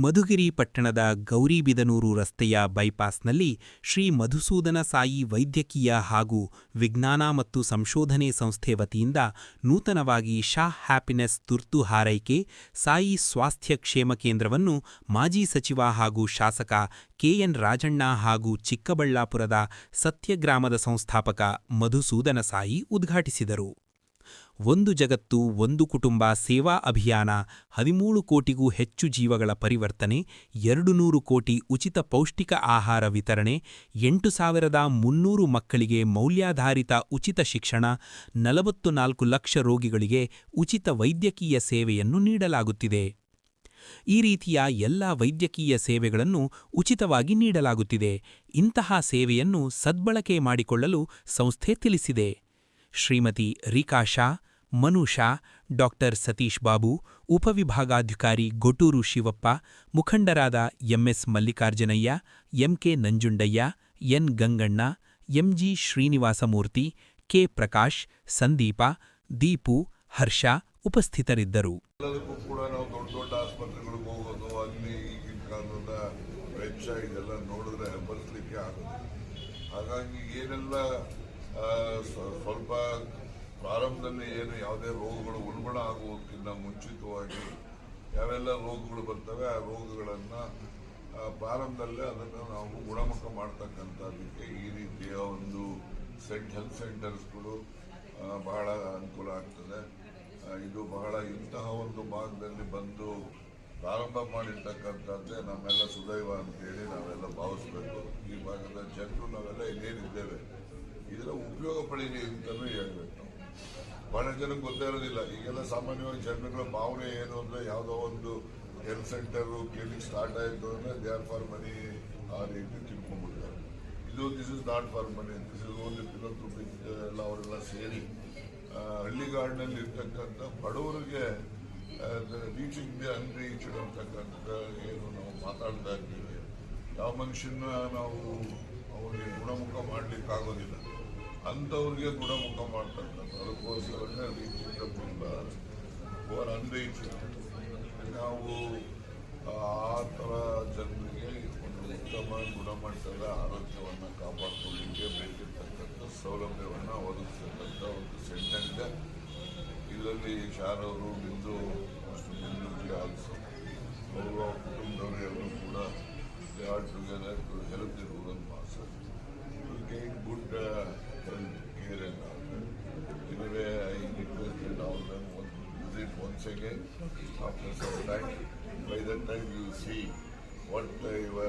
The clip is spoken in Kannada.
ಮಧುಗಿರಿ ಪಟ್ಟಣದ ಗೌರಿಬಿದನೂರು ರಸ್ತೆಯ ಬೈಪಾಸ್ನಲ್ಲಿ ಶ್ರೀ ಮಧುಸೂದನ ಸಾಯಿ ವೈದ್ಯಕೀಯ ಹಾಗೂ ವಿಜ್ಞಾನ ಮತ್ತು ಸಂಶೋಧನೆ ಸಂಸ್ಥೆ ವತಿಯಿಂದ ನೂತನವಾಗಿ ಶಾ ಹ್ಯಾಪಿನೆಸ್ ತುರ್ತು ಹಾರೈಕೆ, ಸಾಯಿ ಸ್ವಾಸ್ಥ್ಯ ಕ್ಷೇಮ ಕೇಂದ್ರವನ್ನು ಮಾಜಿ ಸಚಿವ ಹಾಗೂ ಶಾಸಕ ಕೆಎನ್ ರಾಜಣ್ಣ ಹಾಗೂ ಚಿಕ್ಕಬಳ್ಳಾಪುರದ ಸತ್ಯಗ್ರಾಮದ ಸಂಸ್ಥಾಪಕ ಮಧುಸೂದನ ಸಾಯಿ ಉದ್ಘಾಟಿಸಿದರು. ಒಂದು ಜಗತ್ತು, ಒಂದು ಕುಟುಂಬ, ಸೇವಾ ಅಭಿಯಾನ, ಹದಿಮೂರು ಕೋಟಿಗೂ ಹೆಚ್ಚು ಜೀವಗಳ ಪರಿವರ್ತನೆ, ಎರಡು ನೂರು ಕೋಟಿ ಉಚಿತ ಪೌಷ್ಟಿಕ ಆಹಾರ ವಿತರಣೆ, ಎಂಟು ಸಾವಿರದ ಮುನ್ನೂರು ಮಕ್ಕಳಿಗೆ ಮೌಲ್ಯಾಧಾರಿತ ಉಚಿತ ಶಿಕ್ಷಣ, ನಲವತ್ತು ನಾಲ್ಕು ಲಕ್ಷ ರೋಗಿಗಳಿಗೆ ಉಚಿತ ವೈದ್ಯಕೀಯ ಸೇವೆಯನ್ನು ನೀಡಲಾಗುತ್ತಿದೆ. ಈ ರೀತಿಯ ಎಲ್ಲ ವೈದ್ಯಕೀಯ ಸೇವೆಗಳನ್ನು ಉಚಿತವಾಗಿ ನೀಡಲಾಗುತ್ತಿದೆ. ಇಂತಹ ಸೇವೆಯನ್ನು ಸದ್ಬಳಕೆ ಮಾಡಿಕೊಳ್ಳಲು ಸಂಸ್ಥೆ ತಿಳಿಸಿದೆ. ಶ್ರೀಮತಿ ರೀಕಾ ಶಾ ಮನು ಶಾ ಡಾಕ್ಟರ್ ಸತೀಶ್ ಬಾಬು, ಉಪವಿಭಾಗಾಧಿಕಾರಿ ಗೊಟೂರು ಶಿವಪ್ಪ, ಮುಖಂಡರಾದ MS Mallikarjunaiah, MK Nanjundaiah, N Ganganna, MG Srinivasamurthy, K Prakash, Sandeepa, Deepu, Harsha ಉಪಸ್ಥಿತರಿದ್ದರು. ಹಾಗಾಗಿ ಏನೆಲ್ಲ ಸ್ವಲ್ಪ ಪ್ರಾರಂಭದಲ್ಲಿ ಏನು ಯಾವುದೇ ರೋಗಗಳು ಉಲ್ಬಣ ಆಗುವುದಕ್ಕಿಂತ ಮುಂಚಿತವಾಗಿ ಯಾವೆಲ್ಲ ರೋಗಗಳು ಬರ್ತವೆ, ಆ ರೋಗಗಳನ್ನು ಪ್ರಾರಂಭದಲ್ಲೇ ಅದನ್ನು ನಾವು ಗುಣಮುಖ ಮಾಡ್ತಕ್ಕಂಥದ್ದಕ್ಕೆ ಈ ರೀತಿಯ ಒಂದು ಸೆಂಟ್ ಹೆಲ್ತ್ ಸೆಂಟರ್ಸ್ಗಳು ಬಹಳ ಅನುಕೂಲ ಆಗ್ತದೆ. ಇದು ಬಹಳ ಇಂತಹ ಒಂದು ಭಾಗದಲ್ಲಿ ಬಂದು ಪ್ರಾರಂಭ ಮಾಡಿರ್ತಕ್ಕಂಥದ್ದೇ ನಮ್ಮೆಲ್ಲ ಸುದೈವ ಅಂತೇಳಿ ನಾವೆಲ್ಲ ಭಾವಿಸ್ಬೇಕು. ಈ ಭಾಗದ ಜನರು ನಾವೆಲ್ಲ ಇಲ್ಲೇನಿದ್ದೇವೆ ಇದರ ಉಪಯೋಗ ಪಡೀಲಿ ಅಂತಲೂ ಹೇಳ್ಬೇಕು. ಬಹಳ ಜನಕ್ಕೆ ಗೊತ್ತೇ ಇರೋದಿಲ್ಲ. ಈಗೆಲ್ಲ ಸಾಮಾನ್ಯವಾಗಿ ಜನಗಳ ಭಾವನೆ ಏನು ಅಂದ್ರೆ ಯಾವುದೋ ಒಂದು ಹೆಲ್ತ್ ಸೆಂಟರ್ ಕ್ಲಿನಿಕ್ ಸ್ಟಾರ್ಟ್ ಆಯಿತು ಅಂದ್ರೆ ದೇ ಆರ್ ಫಾರ್ ಮನಿ ಆ ರೀತಿ ತಿಳ್ಕೊಂಡ್ಬಿಡ್ತಾರೆ. ಇದು this is not for money this is only philanthropic ಎಲ್ಲ ಅವರೆಲ್ಲ ಸೇರಿ ಹಳ್ಳಿಗಾಡಿನಲ್ಲಿ ಇರ್ತಕ್ಕಂಥ ಬಡವರಿಗೆ ರೀಚಿಂಗ್ ದಿ ಅನ್ರೀಚ್ಡ್ ಅಂತಕ್ಕಂಥ ಏನು ನಾವು ಮಾತಾಡ್ತಾ ಇದ್ದೀವಿ. ಯಾವ ಮನುಷ್ಯನ ನಾವು ಅವನಿಗೆ ಗುಣಮುಖ ಮಾಡ್ಲಿಕ್ಕೆ ಆಗೋದಿಲ್ಲ ಅಂಥವ್ರಿಗೆ ಗುಣಮುಖ ಮಾಡ್ತಕ್ಕಂಥ ಅದಕ್ಕೋಸ್ಕರನೇ ರೀಚಿಂಗ್ ಅವರ ಅನ್ರೀಚ್ ನಾವು, ಆ ಥರ ಜನರಿಗೆ ಒಂದು ಉತ್ತಮ ಗುಣಮಟ್ಟದ ಆರೋಗ್ಯವನ್ನು ಕಾಪಾಡ್ಕೊಳ್ಳಿಕ್ಕೆ ಬೇಕಿರ್ತಕ್ಕಂಥ ಸೌಲಭ್ಯವನ್ನು ಒದಗಿಸ್ತಕ್ಕಂಥ ಒಂದು ಸೆಂಟರ್ ಇದೆ. ಇದರಲ್ಲಿ ಶಾರವರು, ಬಿಂದು, ಅಷ್ಟು Bindu also once again after some time. By that time, you see what uh, your